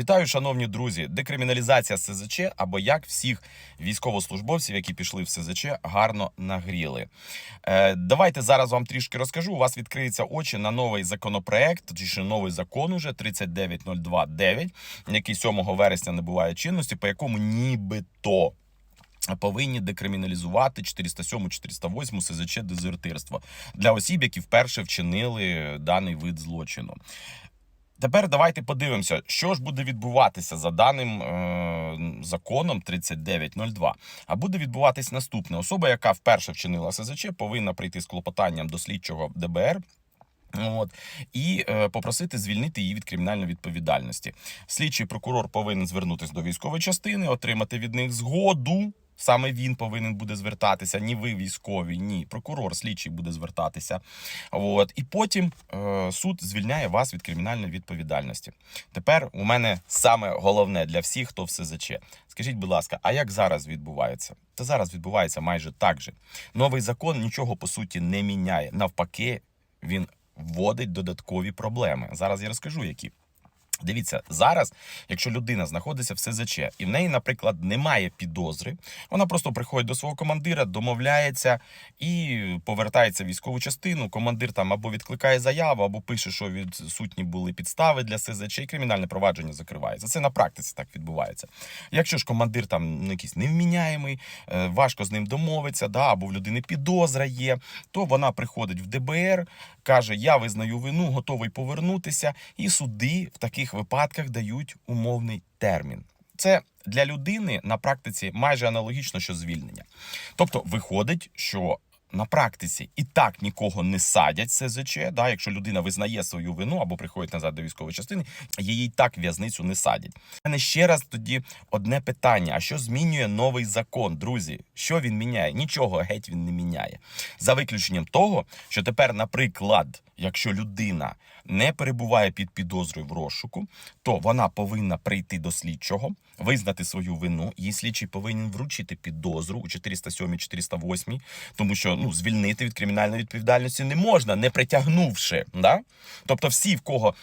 Вітаю, шановні друзі! Декриміналізація СЗЧ або як всіх військовослужбовців, які пішли в СЗЧ, гарно нагріли. Е, давайте зараз вам трішки розкажу. У вас відкриються очі на новий законопроект, точніше новий закон уже 39029, який 7 вересня набуває чинності, по якому нібито. Повинні декриміналізувати 407 408 СЗЧ дезертирство для осіб, які вперше вчинили даний вид злочину. Тепер давайте подивимося, що ж буде відбуватися за даним е, законом 3902. А буде відбуватись наступне: особа, яка вперше вчинила СЗЧ, повинна прийти з клопотанням до слідчого ДБР. От і е, попросити звільнити її від кримінальної відповідальності. Слідчий прокурор повинен звернутися до військової частини, отримати від них згоду. Саме він повинен буде звертатися, ні ви військові, ні прокурор, слідчий буде звертатися. От і потім е, суд звільняє вас від кримінальної відповідальності. Тепер у мене саме головне для всіх, хто в СЗЧ. Скажіть, будь ласка, а як зараз відбувається? Та зараз відбувається майже так же. Новий закон нічого по суті не міняє. Навпаки, він вводить додаткові проблеми. Зараз я розкажу, які. Дивіться, зараз, якщо людина знаходиться в СЗЧ і в неї, наприклад, немає підозри, вона просто приходить до свого командира, домовляється і повертається в військову частину. Командир там або відкликає заяву, або пише, що відсутні були підстави для СЗЧ, і кримінальне провадження закривається. Це на практиці так відбувається. Якщо ж командир там ну, якийсь невміняємий, е, важко з ним домовиться, да, або в людини підозра є, то вона приходить в ДБР, каже: Я визнаю вину, готовий повернутися, і суди в таких випадках дають умовний термін. Це для людини на практиці майже аналогічно, що звільнення. Тобто, виходить, що на практиці і так нікого не садять СЗЧ, да, якщо людина визнає свою вину або приходить назад до військової частини, її і так в'язницю не садять. У мене ще раз тоді одне питання: а що змінює новий закон, друзі? Що він міняє? Нічого геть він не міняє. За виключенням того, що тепер, наприклад, якщо людина не перебуває під підозрою в розшуку, то вона повинна прийти до слідчого, визнати свою вину. Її слідчий повинен вручити підозру у 407 408, тому що ну звільнити від кримінальної відповідальності не можна, не притягнувши. Да? Тобто, всі, в кого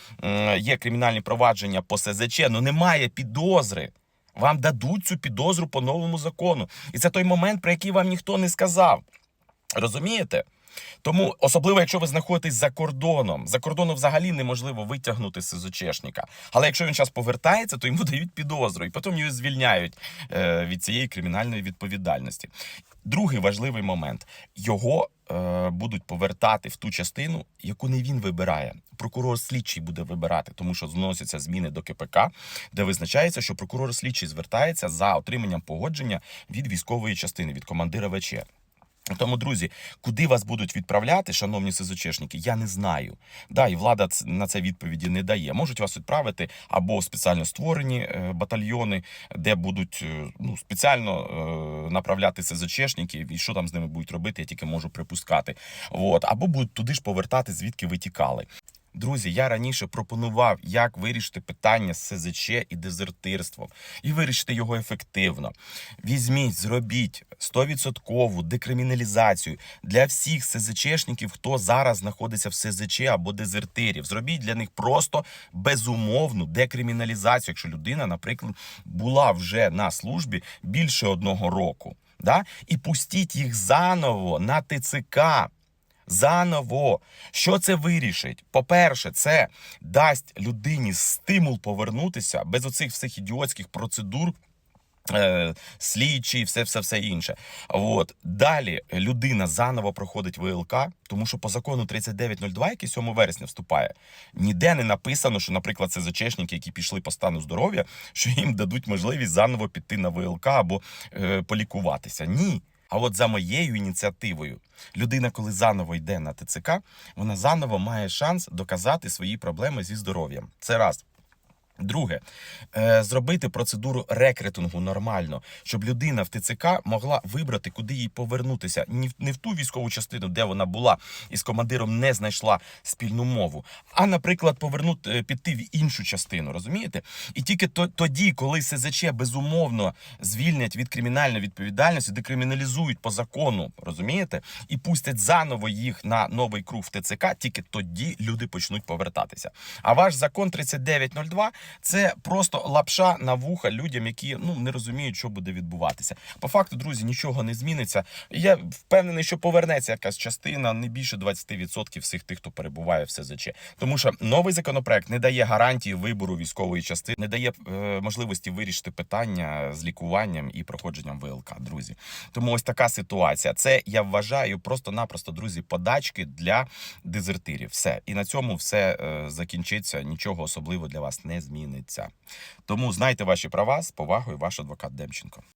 є кримінальні провадження по СЗЧ, ну немає підозри. Вам дадуть цю підозру по новому закону. І це той момент, про який вам ніхто не сказав. Розумієте? Тому, особливо, якщо ви знаходитесь за кордоном, за кордоном взагалі неможливо витягнути СЗЧшника. Але якщо він зараз повертається, то йому дають підозру, і потім його звільняють е, від цієї кримінальної відповідальності. Другий важливий момент: його е, будуть повертати в ту частину, яку не він вибирає. Прокурор слідчий буде вибирати, тому що зносяться зміни до КПК, де визначається, що прокурор слідчий звертається за отриманням погодження від військової частини, від командира ВЧ. Тому, друзі, куди вас будуть відправляти, шановні СЗЧшники, я не знаю. Да, і влада на це відповіді не дає. Можуть вас відправити або в спеціально створені е, батальйони, де будуть е, ну, спеціально е, направляти СЗЧшників, і що там з ними будуть робити, я тільки можу припускати. От. Або будуть туди ж повертати, звідки ви тікали. Друзі, я раніше пропонував, як вирішити питання з СЗЧ і дезертирством, і вирішити його ефективно. Візьміть, зробіть 100% декриміналізацію для всіх СЗЧшників, хто зараз знаходиться в СЗЧ або дезертирів. Зробіть для них просто безумовну декриміналізацію, якщо людина, наприклад, була вже на службі більше одного року. Да? І пустіть їх заново на ТЦК. Заново, що це вирішить? По-перше, це дасть людині стимул повернутися без оцих всіх ідіотських процедур. е, Слідчі, все, все, все інше. От далі людина заново проходить ВЛК, тому що по закону 3902, який 7 вересня вступає, ніде не написано, що, наприклад, це зачешники, які пішли по стану здоров'я, що їм дадуть можливість заново піти на ВЛК або е, полікуватися. Ні. А от за моєю ініціативою, людина, коли заново йде на ТЦК, вона заново має шанс доказати свої проблеми зі здоров'ям. Це раз. Друге, е, зробити процедуру рекрутингу нормально, щоб людина в ТЦК могла вибрати, куди їй повернутися. Не в ту військову частину, де вона була і з командиром не знайшла спільну мову, а, наприклад, повернути е, піти в іншу частину. Розумієте? І тільки то- тоді, коли СЗЧ безумовно звільнять від кримінальної відповідальності, декриміналізують по закону, розумієте, і пустять заново їх на новий круг в ТЦК, тільки тоді люди почнуть повертатися. А ваш закон 3902 Це просто лапша на вуха людям, які ну не розуміють, що буде відбуватися. По факту, друзі, нічого не зміниться. Я впевнений, що повернеться якась частина, не більше 20% всіх тих, хто перебуває в СЗЧ. Тому що новий законопроект не дає гарантії вибору військової частини, не дає е, можливості вирішити питання з лікуванням і проходженням ВЛК, друзі. Тому ось така ситуація. Це я вважаю просто-напросто, друзі, подачки для дезертирів. Все і на цьому все е, закінчиться. Нічого особливо для вас не зміниться. Тому знайте ваші права з повагою, ваш адвокат Демченко.